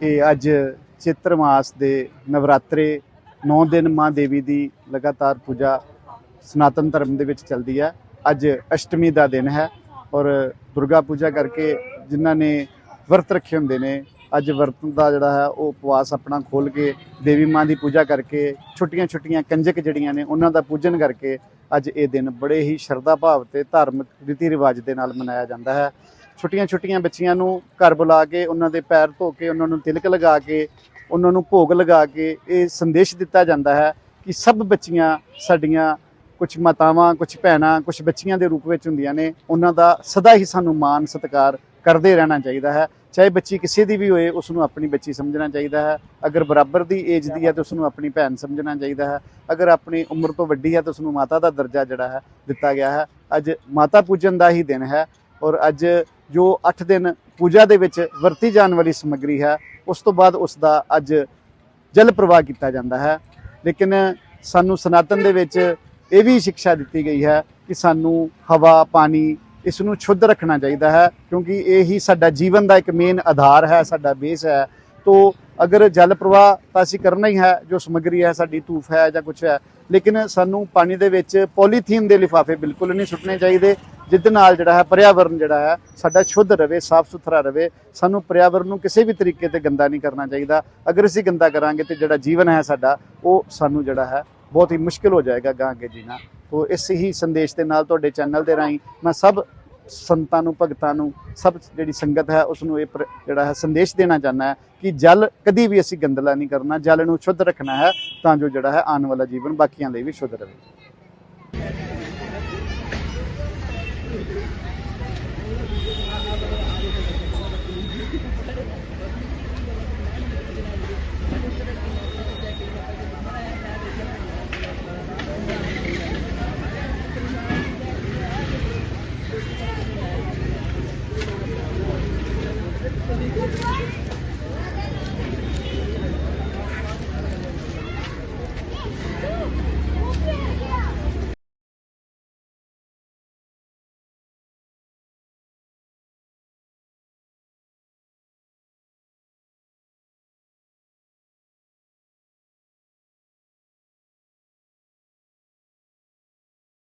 ਕਿ ਅੱਜ ਚਿੱਤਰ ਮਾਸ ਦੇ ਨਵਰਾਤਰੇ 9 ਦਿਨ ਮਾਂ ਦੇਵੀ ਦੀ ਲਗਾਤਾਰ ਪੂਜਾ ਸਨਾਤਨ ਧਰਮ ਦੇ ਵਿੱਚ ਚੱਲਦੀ ਹੈ। ਅੱਜ ਅਸ਼ਟਮੀ ਦਾ ਦਿਨ ਹੈ ਔਰ ਦੁਰਗਾ ਪੂਜਾ ਕਰਕੇ ਜਿਨ੍ਹਾਂ ਨੇ ਵਰਤ ਰੱਖੇ ਹੁੰਦੇ ਨੇ, ਅੱਜ ਵਰਤ ਦਾ ਜਿਹੜਾ ਹੈ ਉਹ ਉਪਵਾਸ ਆਪਣਾ ਖੋਲ ਕੇ ਦੇਵੀ ਮਾਂ ਦੀ ਪੂਜਾ ਕਰਕੇ ਛੁੱਟੀਆਂ ਛੁੱਟੀਆਂ ਕੰਜਕ ਜਿਹੜੀਆਂ ਨੇ ਉਹਨਾਂ ਦਾ ਪੂਜਨ ਕਰਕੇ ਅੱਜ ਇਹ ਦਿਨ ਬੜੇ ਹੀ ਸ਼ਰਧਾ ਭਾਵ ਤੇ ਧਾਰਮਿਕ ਰੀਤੀ ਰਿਵਾਜ ਦੇ ਨਾਲ ਮਨਾਇਆ ਜਾਂਦਾ ਹੈ। ਛੋਟੀਆਂ ਛੋਟੀਆਂ ਬੱਚੀਆਂ ਨੂੰ ਘਰ ਬੁਲਾ ਕੇ, ਉਹਨਾਂ ਦੇ ਪੈਰ ਧੋ ਕੇ, ਉਹਨਾਂ ਨੂੰ ਤਿਲਕ ਲਗਾ ਕੇ, ਉਹਨਾਂ ਨੂੰ ਭੋਗ ਲਗਾ ਕੇ ਇਹ ਸੰਦੇਸ਼ ਦਿੱਤਾ ਜਾਂਦਾ ਹੈ ਕਿ ਸਭ ਬੱਚੀਆਂ ਸਾਡੀਆਂ ਕੁਝ ਮਾਤਾਵਾਂ ਕੁਝ ਭੈਣਾਂ ਕੁਝ ਬੱਚੀਆਂ ਦੇ ਰੂਪ ਵਿੱਚ ਹੁੰਦੀਆਂ ਨੇ, ਉਹਨਾਂ ਦਾ ਸਦਾ ਹੀ ਸਾਨੂੰ ਮਾਣ ਸਤਿਕਾਰ ਕਰਦੇ ਰਹਿਣਾ ਚਾਹੀਦਾ ਹੈ। ਚਾਹੇ ਬੱਚੀ ਕਿਸੇ ਦੀ ਵੀ ਹੋਏ ਉਸ ਨੂੰ ਆਪਣੀ ਬੱਚੀ ਸਮਝਣਾ ਚਾਹੀਦਾ ਹੈ। ਅਗਰ ਬਰਾਬਰ ਦੀ ਏਜ ਦੀ ਹੈ ਤਾਂ ਉਸ ਨੂੰ ਆਪਣੀ ਭੈਣ ਸਮਝਣਾ ਚਾਹੀਦਾ ਹੈ। ਅਗਰ ਆਪਣੀ ਉਮਰ ਤੋਂ ਵੱਡੀ ਹੈ ਤਾਂ ਉਸ ਨੂੰ ਮਾਤਾ ਦਾ ਦਰਜਾ ਜਿਹੜਾ ਹੈ ਦਿੱਤਾ ਗਿਆ ਹੈ। ਅੱਜ ਮਾਤਾ ਪੂਜਨ ਦਾ ਹੀ ਦਿਨ ਹੈ ਔਰ ਅੱਜ ਜੋ 8 ਦਿਨ ਪੂਜਾ ਦੇ ਵਿੱਚ ਵਰਤੀ ਜਾਣ ਵਾਲੀ ਸਮੱਗਰੀ ਹੈ, ਉਸ ਤੋਂ ਬਾਅਦ ਉਸ ਦਾ ਅੱਜ ਜਲ ਪ੍ਰਵਾਹ ਕੀਤਾ ਜਾਂਦਾ ਹੈ। ਲੇਕਿਨ ਸਾਨੂੰ ਸਨਾਤਨ ਦੇ ਵਿੱਚ ਇਹ ਵੀ ਸਿੱਖਿਆ ਦਿੱਤੀ ਗਈ ਹੈ ਕਿ ਸਾਨੂੰ ਹਵਾ, ਪਾਣੀ ਇਸ ਨੂੰ ਸ਼ੁੱਧ ਰੱਖਣਾ ਚਾਹੀਦਾ ਹੈ, ਕਿਉਂਕਿ ਇਹ ਹੀ ਸਾਡਾ ਜੀਵਨ ਦਾ ਇੱਕ ਮੇਨ ਆਧਾਰ ਹੈ, ਸਾਡਾ ਬੇਸ ਹੈ। ਤੋ ਅਗਰ ਜਲ ਪ੍ਰਵਾਹ ਤਾਂ ਅਸੀਂ ਕਰਨਾ ਹੀ ਹੈ, ਜੋ ਸਮੱਗਰੀ ਹੈ, ਸਾਡੀ ਧੂਫ ਹੈ ਜਾਂ ਕੁਝ ਹੈ, ਲੇਕਿਨ ਸਾਨੂੰ ਪਾਣੀ ਦੇ ਵਿੱਚ ਪੋਲੀਥੀਨ ਦੇ ਲਿਫਾਫੇ ਬਿਲਕੁਲ ਨਹੀਂ ਸੁੱਟਣੇ ਚਾਹੀਦੇ। ਜਿਹਦੇ ਨਾਲ ਜਿਹੜਾ ਹੈ, ਪਰਿਆਵਰਨ ਜਿਹੜਾ ਹੈ, ਸਾਡਾ ਸ਼ੁੱਧ ਰਵੇ, ਸਾਫ਼ ਸੁਥਰਾ ਰਵੇ, ਸਾਨੂੰ ਪਰਿਆਵਰਨ ਨੂੰ ਕਿਸੇ ਵੀ ਤਰੀਕੇ ਤੇ ਗੰਦਾ ਨਹੀਂ ਕਰਨਾ ਚਾਹੀਦਾ। ਅਗਰ ਅਸੀਂ ਗੰਦਾ ਕਰਾਂਗੇ ਤੇ ਜਿਹੜਾ ਜੀਵਨ ਹੈ ਸਾਡਾ, ਉਹ ਸਾਨੂੰ ਜਿਹੜਾ ਹੈ, ਬਹੁਤ ਹੀ ਮੁਸ਼ਕਿਲ ਹੋ ਜਾਏਗਾ ਗਾਂ ਅੱਗੇ ਜੀਣਾ। ਤੋ ਇਸ ਹੀ ਸੰਦੇਸ਼ ਦੇ ਨਾਲ ਤੁਹਾਡੇ ਚੈਨਲ ਦੇ ਰਾਹੀਂ ਮੈਂ ਸਭ ਸੰਤਾਂ ਨੂੰ, ਭਗਤਾਂ ਨੂੰ, ਸਭ ਜਿਹੜੀ ਸੰਗਤ ਹੈ, ਉਸ ਨੂੰ ਇਹ ਪ੍ਰ- ਜਿਹੜਾ ਹੈ, ਸੰਦੇਸ਼ ਦੇਣਾ ਚਾਹੁੰਦਾ ਹੈ ਕਿ ਜਲ ਕਦੀ ਵੀ ਅਸੀਂ ਗੰਦਲਾ ਨਹੀਂ ਕਰਨਾ, ਜਲ ਨੂੰ ਸ਼ੁੱਧ ਰੱਖਣਾ ਹੈ, ਤਾਂ ਜੋ ਜਿਹੜਾ ਹੈ ਆਉਣ ਵਾਲਾ ਜੀਵਨ ਬਾਕੀਆਂ ਲਈ ਵੀ ਸ਼ੁੱਧ ਰਹੇ Good night.